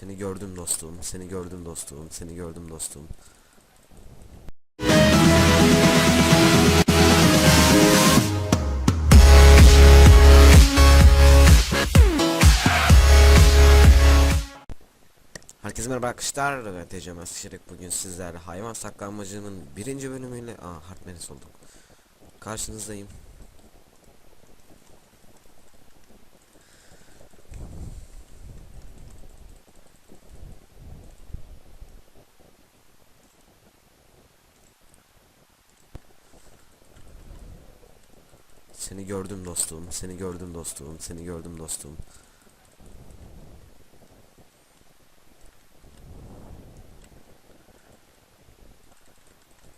Seni gördüm dostum, seni gördüm dostum, seni gördüm dostum. Herkese merhaba arkadaşlar. Ben Tecem Eskişehir'ik bugün sizlerle hayvan saklanmacının birinci bölümüyle Aa Hartmenis oldum. Karşınızdayım. Seni gördüm dostum, seni gördüm dostum, seni gördüm dostum.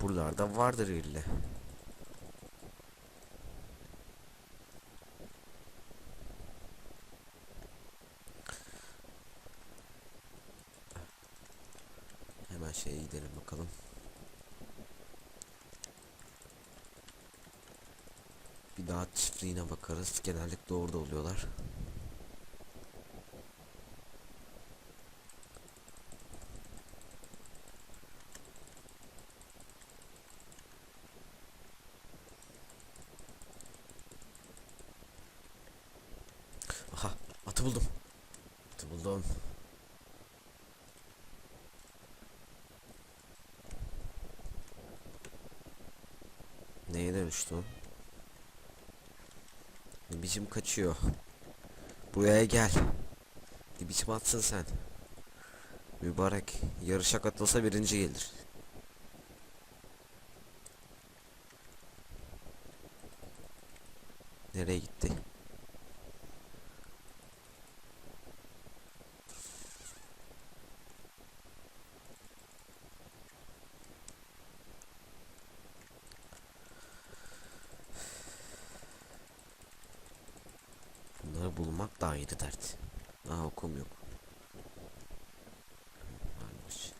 Buralarda vardır ille. Hemen şeye gidelim bakalım. Bir daha çiftliğine bakarız. Genellikle orada oluyorlar. Aha atı buldum. Atı buldum. Neye dönüştü o? Ne biçim kaçıyor. Buraya gel. Ne biçim atsın sen. Mübarek. Yarışa katılsa birinci gelir. Nereye gitti? Ayrı dert. Daha okum yok. Varmış.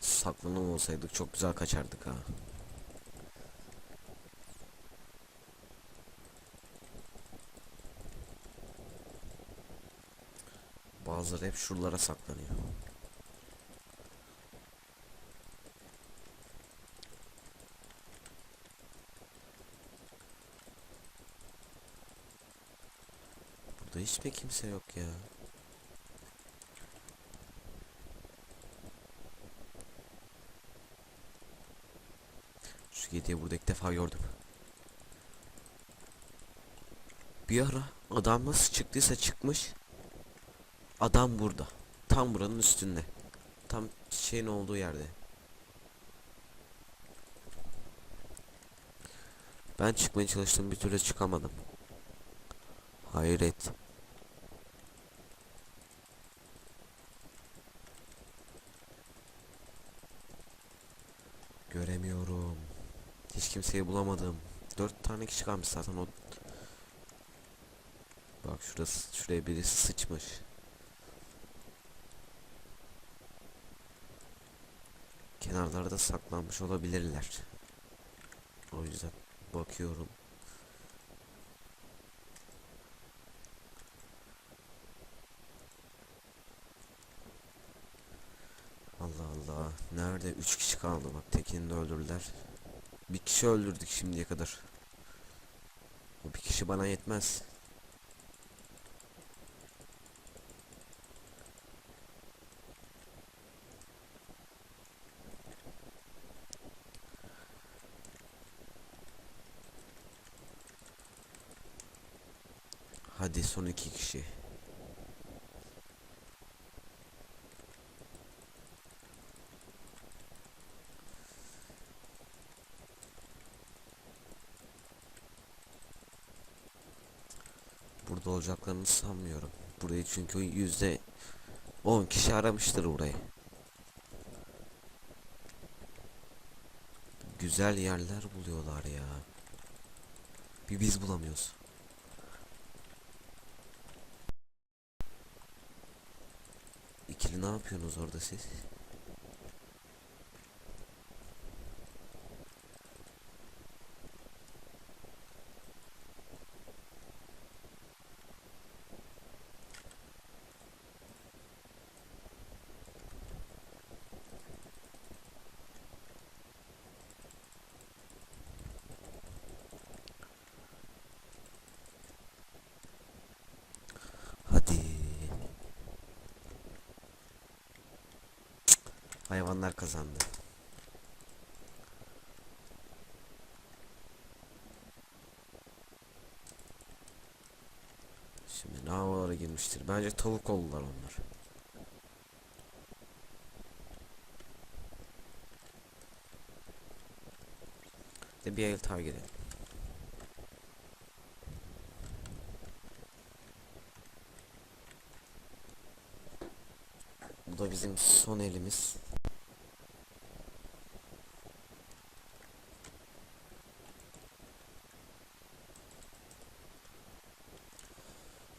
Saklanım olsaydık çok güzel kaçardık ha. Bazıları hep şuralara saklanıyor. Burada hiç mi kimse yok ya? Şu kediyi burada ilk defa gördüm. Bir ara adam nasıl çıktıysa çıkmış. Adam burada. Tam buranın üstünde. Tam çiçeğin olduğu yerde. Ben çıkmaya çalıştım bir türlü çıkamadım. Hayret. Göremiyorum. Hiç kimseyi bulamadım. Dört tane kişi kalmış zaten o. Bak şurası şuraya birisi sıçmış. Kenarlarda saklanmış olabilirler. O yüzden bakıyorum. Allah Allah. Nerede? Üç kişi kaldı bak. Tekini de öldürdüler. Bir kişi öldürdük şimdiye kadar. O bir kişi bana yetmez. Hadi son iki kişi. Burada olacaklarını sanmıyorum. Burayı çünkü yüzde 10 kişi aramıştır burayı. Güzel yerler buluyorlar ya. Bir biz bulamıyoruz. İkili Şimdi ne yapıyorsunuz orada siz? Hadi. Cık, Hayvanlar kazandı. Şimdi ne havalara girmiştir. Bence tavuk oldular onlar. De bir el daha girelim. Bu da bizim son elimiz.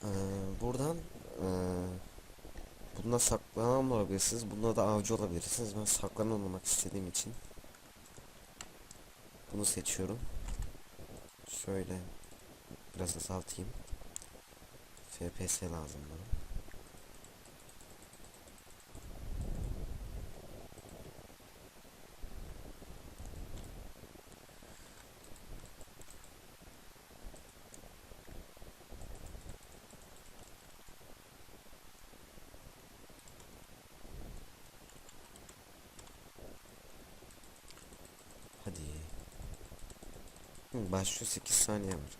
Ee, buradan ee, bunda saklanan olabilirsiniz. Bunda da avcı olabilirsiniz. Ben saklanan olmak istediğim için bunu seçiyorum. Şöyle biraz azaltayım. FPS lazım bana. Hadi. Hı, başlıyor 8 saniye var.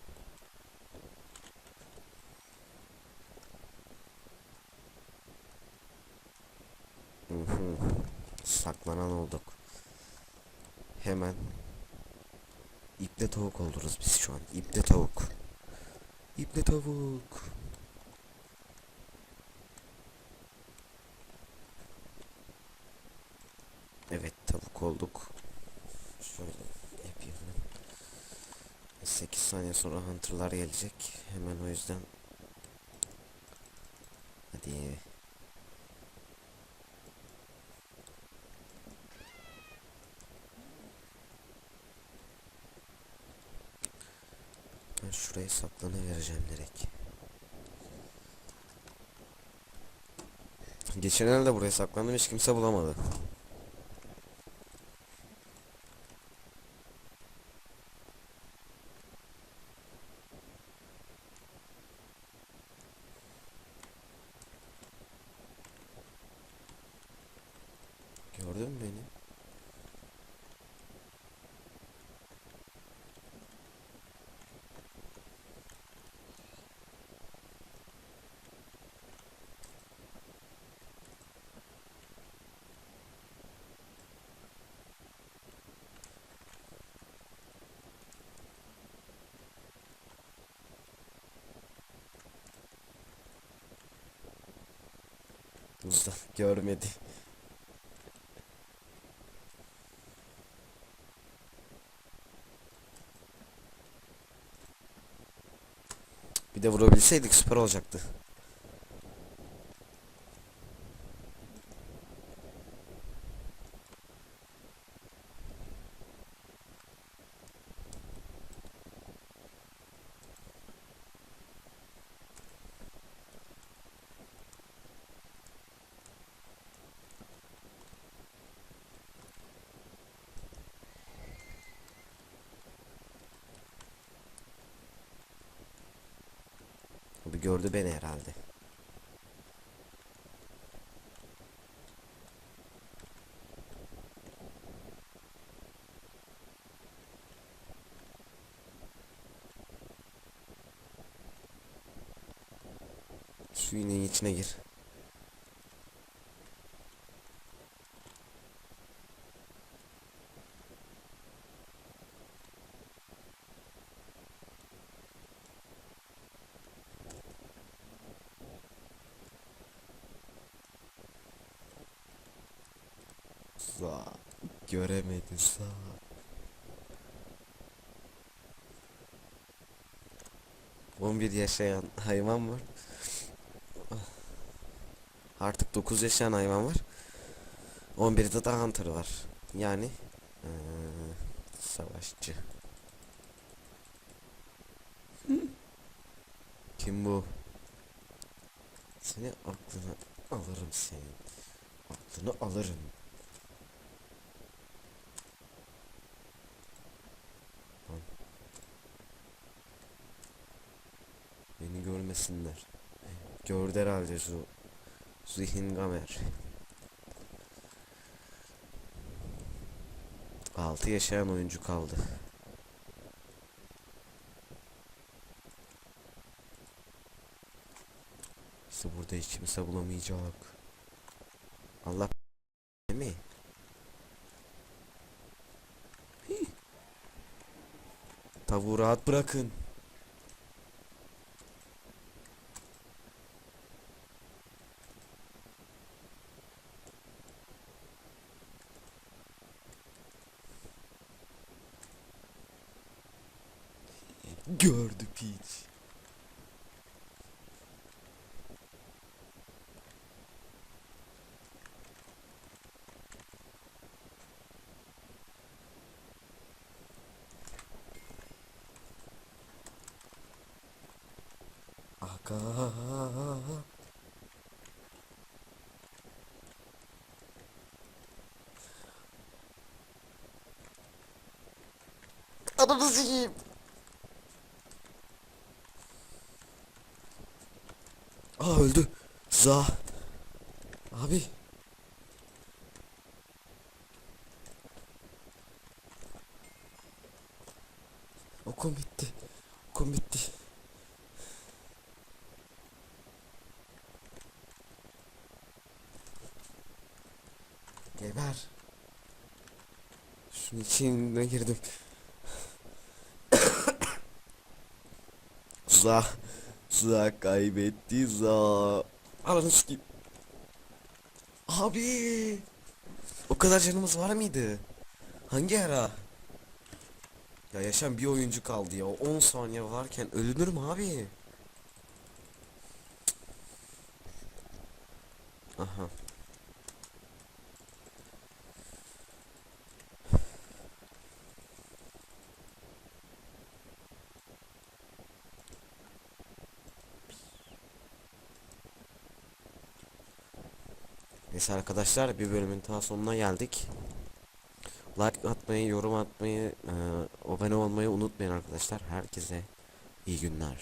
Saklanan olduk. Hemen iple tavuk oluruz biz şu an. İple tavuk. İple tavuk. Evet tavuk olduk. Şöyle. 8 saniye sonra hunter'lar gelecek. Hemen o yüzden Hadi. Ben şuraya saklanıvereceğim direkt. Geçen el de buraya saklandım hiç kimse bulamadı. Gördün mü beni? Usta görmedi. Bir de vurabilseydik süper olacaktı. O bir gördü beni herhalde. Şu iğnenin içine gir. Sağ. Göremedi sağ. On bir yaşayan hayvan var. Artık 9 yaşayan hayvan var. 11'de de Hunter var. Yani eee, savaşçı. Kim bu? Seni aklını alırım senin. Aklını alırım. Gördü herhalde şu zihin gamer. 6 yaşayan oyuncu kaldı. İşte burada hiç kimse bulamayacak. Allah mi? Tavuğu rahat bırakın. Gördü piç. Aga. Ananı sikeyim. Aa öldü. Za. Abi. Okum bitti. Okum bitti. Geber. Şunun içine girdim. Za. Za kaybetti za. Ananı sikeyim. Abi. O kadar canımız var mıydı? Hangi ara? Ya yaşam bir oyuncu kaldı ya. 10 saniye varken ölünür mü abi? Aha. Neyse arkadaşlar bir bölümün daha sonuna geldik. Like atmayı, yorum atmayı, e, abone olmayı unutmayın arkadaşlar. Herkese iyi günler.